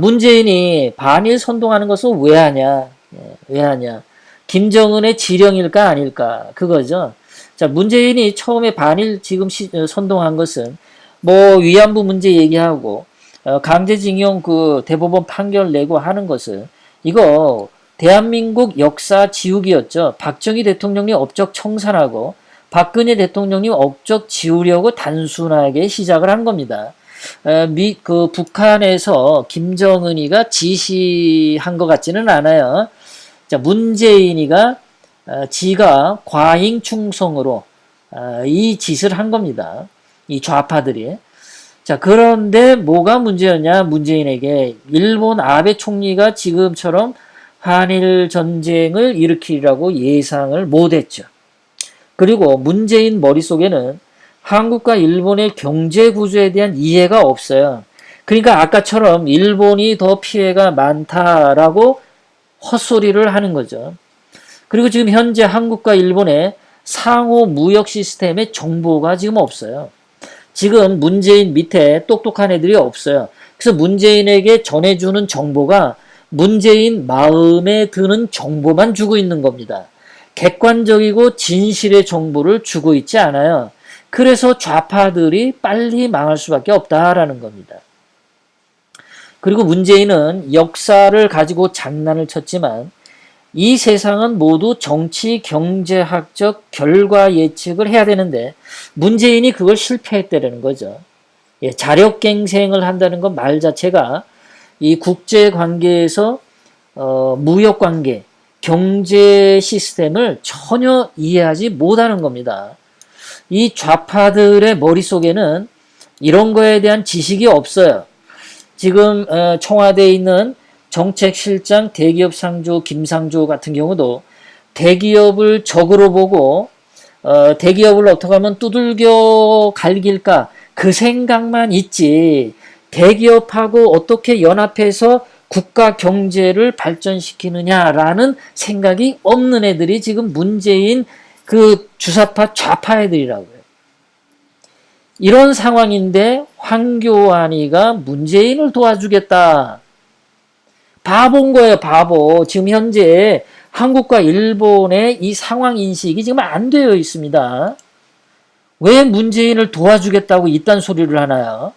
문재인이 반일 선동하는 것을 왜 하냐? 예, 왜 하냐? 김정은의 지령일까 아닐까? 그거죠. 자, 문재인이 처음에 반일 지금 시, 어, 선동한 것은 뭐 위안부 문제 얘기하고 어, 강제징용 그 대법원 판결 내고 하는 것은 이거 대한민국 역사 지우기였죠. 박정희 대통령이 업적 청산하고 박근혜 대통령이 업적 지우려고 단순하게 시작을 한 겁니다. 어, 미, 그 북한에서 김정은이가 지시한 것 같지는 않아요. 자, 문재인이가 어, 지가 과잉 충성으로 어, 이 짓을 한 겁니다. 이 좌파들이. 자, 그런데 뭐가 문제였냐? 문재인에게 일본 아베 총리가 지금처럼 한일 전쟁을 일으키리라고 예상을 못했죠. 그리고 문재인 머릿속에는 한국과 일본의 경제 구조에 대한 이해가 없어요. 그러니까 아까처럼 일본이 더 피해가 많다라고 헛소리를 하는 거죠. 그리고 지금 현재 한국과 일본의 상호 무역 시스템의 정보가 지금 없어요. 지금 문재인 밑에 똑똑한 애들이 없어요. 그래서 문재인에게 전해주는 정보가 문재인 마음에 드는 정보만 주고 있는 겁니다. 객관적이고 진실의 정보를 주고 있지 않아요. 그래서 좌파들이 빨리 망할 수밖에 없다라는 겁니다. 그리고 문재인은 역사를 가지고 장난을 쳤지만 이 세상은 모두 정치 경제학적 결과 예측을 해야 되는데 문재인이 그걸 실패했다는 거죠. 예, 자력갱생을 한다는 것말 자체가 이 국제 관계에서 어, 무역 관계, 경제 시스템을 전혀 이해하지 못하는 겁니다. 이 좌파들의 머릿속에는 이런 거에 대한 지식이 없어요. 지금 어, 청와대에 있는 정책실장 대기업 상조 김상조 같은 경우도 대기업을 적으로 보고 어, 대기업을 어떻게 하면 두들겨 갈길까 그 생각만 있지 대기업하고 어떻게 연합해서 국가 경제를 발전시키느냐라는 생각이 없는 애들이 지금 문재인 그 주사파 좌파 애들이라고요. 이런 상황인데 황교안이가 문재인을 도와주겠다. 바본 거예요, 바보. 지금 현재 한국과 일본의 이 상황 인식이 지금 안 되어 있습니다. 왜 문재인을 도와주겠다고 이딴 소리를 하나요?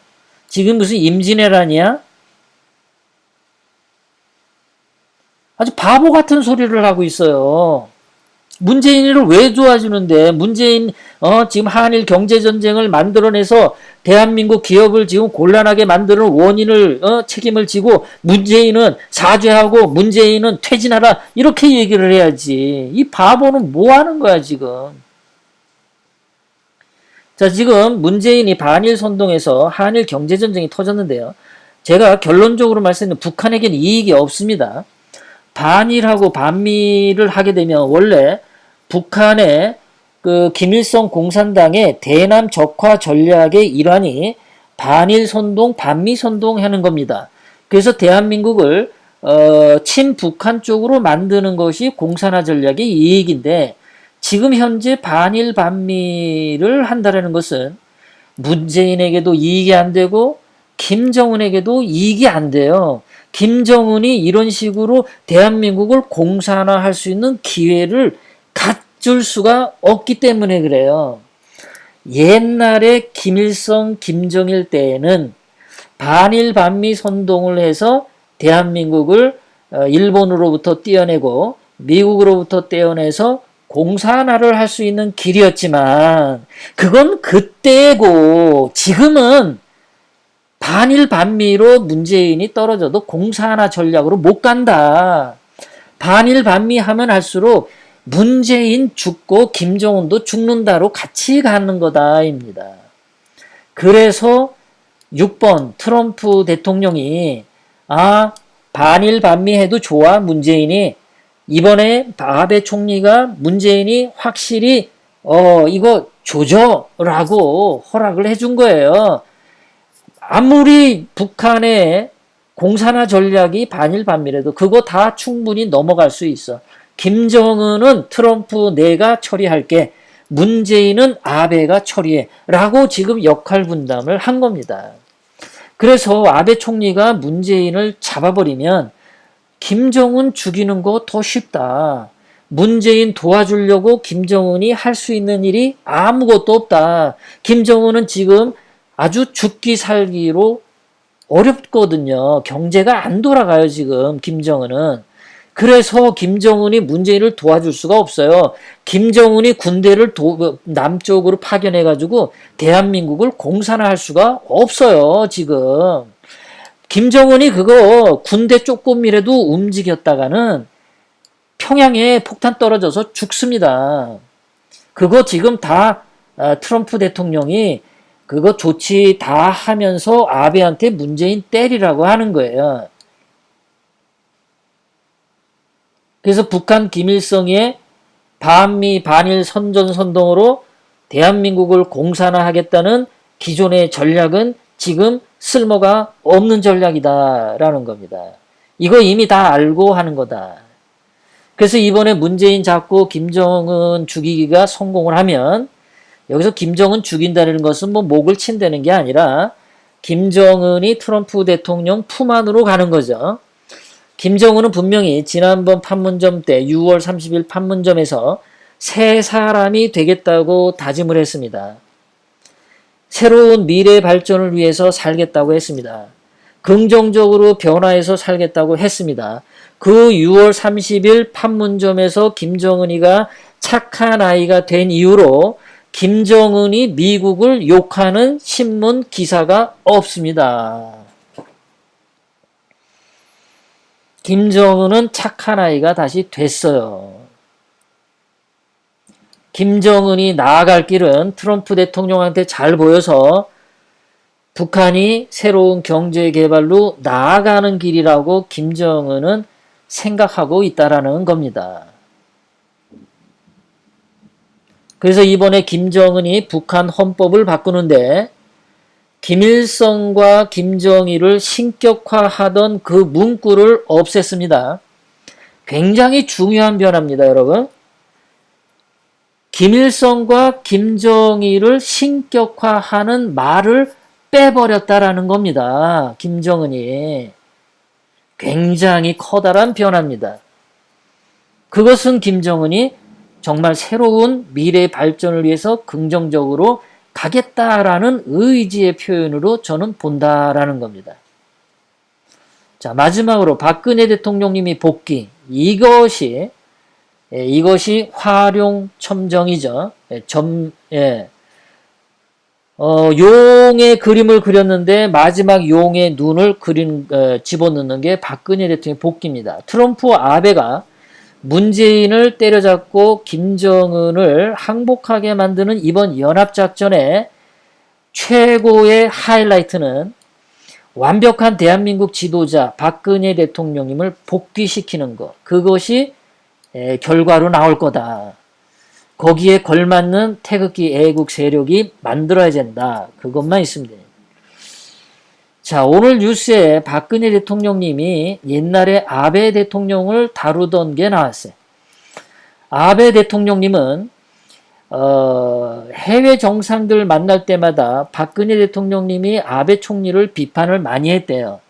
지금 무슨 임진왜란이야? 아주 바보 같은 소리를 하고 있어요. 문재인을 왜 도와주는데 문재인 어 지금 한일 경제 전쟁을 만들어내서 대한민국 기업을 지금 곤란하게 만드는 원인을 어 책임을 지고 문재인은 사죄하고 문재인은 퇴진하라 이렇게 얘기를 해야지. 이 바보는 뭐 하는 거야 지금? 자 지금 문재인이 반일 선동에서 한일 경제 전쟁이 터졌는데요. 제가 결론적으로 말씀드리면 북한에게는 이익이 없습니다. 반일하고 반미를 하게 되면 원래 북한의 그 김일성 공산당의 대남 적화 전략의 일환이 반일 선동, 반미 선동하는 겁니다. 그래서 대한민국을 어, 친북한 쪽으로 만드는 것이 공산화 전략의 이익인데 지금 현재 반일 반미를 한다라는 것은 문재인에게도 이익이 안 되고 김정은에게도 이익이 안 돼요. 김정은이 이런 식으로 대한민국을 공산화할 수 있는 기회를 갖 줄 수가 없기 때문에 그래요. 옛날에 김일성, 김정일 때에는 반일 반미 선동을 해서 대한민국을 어, 일본으로부터 떼어내고 미국으로부터 떼어내서 공산화를 할 수 있는 길이었지만 그건 그때고 지금은 반일 반미로 문재인이 떨어져도 공산화 전략으로 못 간다. 반일 반미 하면 할수록 문재인 죽고 김정은도 죽는다로 같이 가는 거다입니다. 그래서 6번 트럼프 대통령이 아 반일 반미 해도 좋아 문재인이 이번에 아베 총리가 문재인이 확실히 어 이거 조져라고 허락을 해준 거예요. 아무리 북한의 공산화 전략이 반일 반미래도 그거 다 충분히 넘어갈 수 있어. 김정은은 트럼프 내가 처리할게. 문재인은 아베가 처리해. 라고 지금 역할 분담을 한 겁니다. 그래서 아베 총리가 문재인을 잡아버리면 김정은 죽이는 거 더 쉽다. 문재인 도와주려고 김정은이 할 수 있는 일이 아무것도 없다. 김정은은 지금 아주 죽기 살기로 어렵거든요. 경제가 안 돌아가요, 지금 김정은은. 그래서 김정은이 문재인을 도와줄 수가 없어요. 김정은이 군대를 도, 남쪽으로 파견해가지고 대한민국을 공산화할 수가 없어요, 지금. 김정은이 그거 군대 조금이라도 움직였다가는 평양에 폭탄 떨어져서 죽습니다. 그거 지금 다 아, 트럼프 대통령이 그거 조치 다 하면서 아베한테 문재인 때리라고 하는 거예요. 그래서 북한 김일성의 반미 반일 선전 선동으로 대한민국을 공산화하겠다는 기존의 전략은 지금 쓸모가 없는 전략이다라는 겁니다. 이거 이미 다 알고 하는 거다. 그래서 이번에 문재인 잡고 김정은 죽이기가 성공을 하면 여기서 김정은 죽인다는 것은 뭐 목을 친다는 게 아니라 김정은이 트럼프 대통령 품 안으로 가는 거죠. 김정은은 분명히 지난번 판문점 때 6월 30일 판문점에서 새 사람이 되겠다고 다짐을 했습니다. 새로운 미래 발전을 위해서 살겠다고 했습니다. 긍정적으로 변화해서 살겠다고 했습니다. 그 6월 30일 판문점에서 김정은이가 착한 아이가 된 이후로 김정은이 미국을 욕하는 신문 기사가 없습니다. 김정은은 착한 아이가 다시 됐어요. 김정은이 나아갈 길은 트럼프 대통령한테 잘 보여서 북한이 새로운 경제 개발로 나아가는 길이라고 김정은은 생각하고 있다라는 겁니다. 그래서 이번에 김정은이 북한 헌법을 바꾸는데 김일성과 김정일을 신격화하던 그 문구를 없앴습니다. 굉장히 중요한 변화입니다, 여러분. 김일성과 김정일을 신격화하는 말을 빼버렸다라는 겁니다. 김정은이. 굉장히 커다란 변화입니다. 그것은 김정은이 정말 새로운 미래 발전을 위해서 긍정적으로 가겠다라는 의지의 표현으로 저는 본다라는 겁니다. 자, 마지막으로 박근혜 대통령님이 복귀. 이것이, 예, 이것이 활용 첨정이죠. 예, 점, 예. 어, 용의 그림을 그렸는데 마지막 용의 눈을 그린, 어, 집어넣는 게 박근혜 대통령의 복귀입니다. 트럼프 아베가 문재인을 때려잡고 김정은을 항복하게 만드는 이번 연합작전의 최고의 하이라이트는 완벽한 대한민국 지도자 박근혜 대통령님을 복귀시키는 것. 그것이 결과로 나올 거다. 거기에 걸맞는 태극기 애국 세력이 만들어야 된다. 그것만 있으면 됩니다. 자, 오늘 뉴스에 박근혜 대통령님이 옛날에 아베 대통령을 다루던 게 나왔어요. 아베 대통령님은 어, 해외 정상들 만날 때마다 박근혜 대통령님이 아베 총리를 비판을 많이 했대요.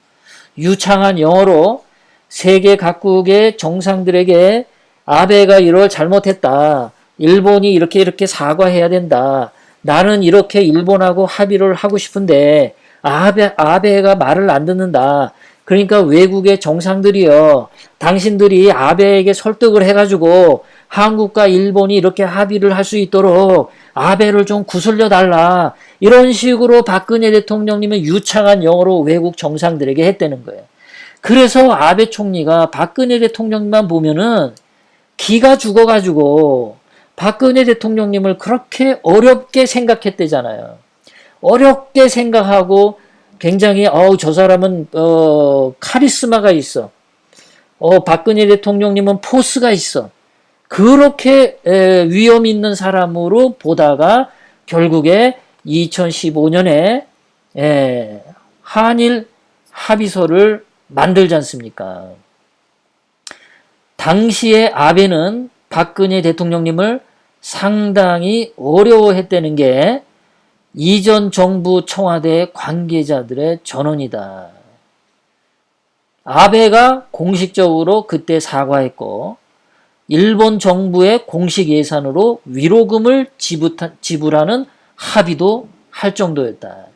유창한 영어로 세계 각국의 정상들에게 아베가 이걸 잘못했다. 일본이 이렇게 이렇게 사과해야 된다. 나는 이렇게 일본하고 합의를 하고 싶은데 아베, 아베가 말을 안 듣는다. 그러니까 외국의 정상들이요. 당신들이 아베에게 설득을 해가지고 한국과 일본이 이렇게 합의를 할 수 있도록 아베를 좀 구슬려 달라. 이런 식으로 박근혜 대통령님은 유창한 영어로 외국 정상들에게 했다는 거예요. 그래서 아베 총리가 박근혜 대통령만 보면은 기가 죽어가지고 박근혜 대통령님을 그렇게 어렵게 생각했대잖아요. 어렵게 생각하고 굉장히 어우 저 사람은 어 카리스마가 있어. 어 박근혜 대통령님은 포스가 있어. 그렇게 에, 위험 있는 사람으로 보다가 결국에 2015년에 에, 한일 합의서를 만들지 않습니까? 당시에 아베는 박근혜 대통령님을 상당히 어려워했다는 게 이전 정부 청와대 관계자들의 전원이다. 아베가 공식적으로 그때 사과했고 일본 정부의 공식 예산으로 위로금을 지불하는 합의도 할 정도였다.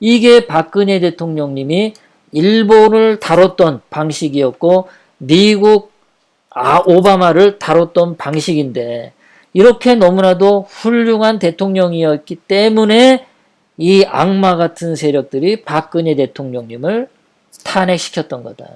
이게 박근혜 대통령님이 일본을 다뤘던 방식이었고 미국 아, 오바마를 다뤘던 방식인데 이렇게 너무나도 훌륭한 대통령이었기 때문에 이 악마 같은 세력들이 박근혜 대통령님을 탄핵시켰던 거다.